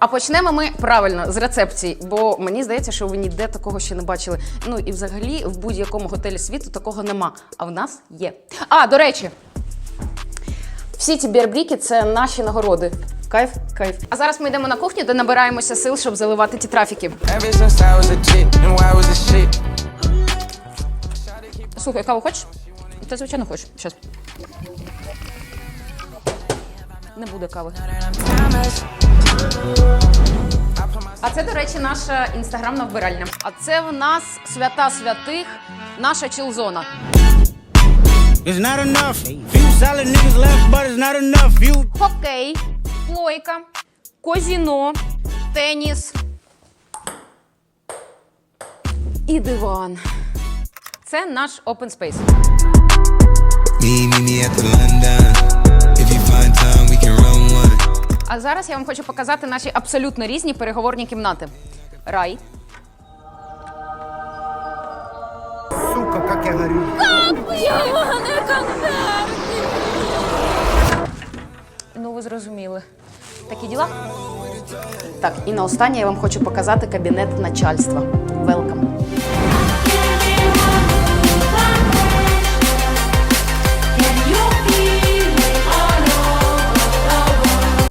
А почнемо ми правильно з рецепції, бо мені здається, що ви ніде такого ще не бачили. Ну і взагалі в будь-якому готелі світу такого нема. А в нас є. А, до речі, всі ці бірбріки це наші нагороди. Кайф, кайф. А зараз ми йдемо на кухню, де набираємося сил, щоб заливати ті трафіки. Слухай, каву хочеш? Ти звичайно хочеш. Щас. Не буде кави. А це, до речі, наша інстаграмна вбиральня. А це в нас свята святих, наша. You Хокей, плойка, казіно, теніс і диван. Це наш open space. А зараз я вам хочу показати наші абсолютно різні переговорні кімнати. Рай, Сука, как я горю. ну ви зрозуміли. Такі діла. Так, і на останнє я вам хочу показати кабінет начальства. Велкам.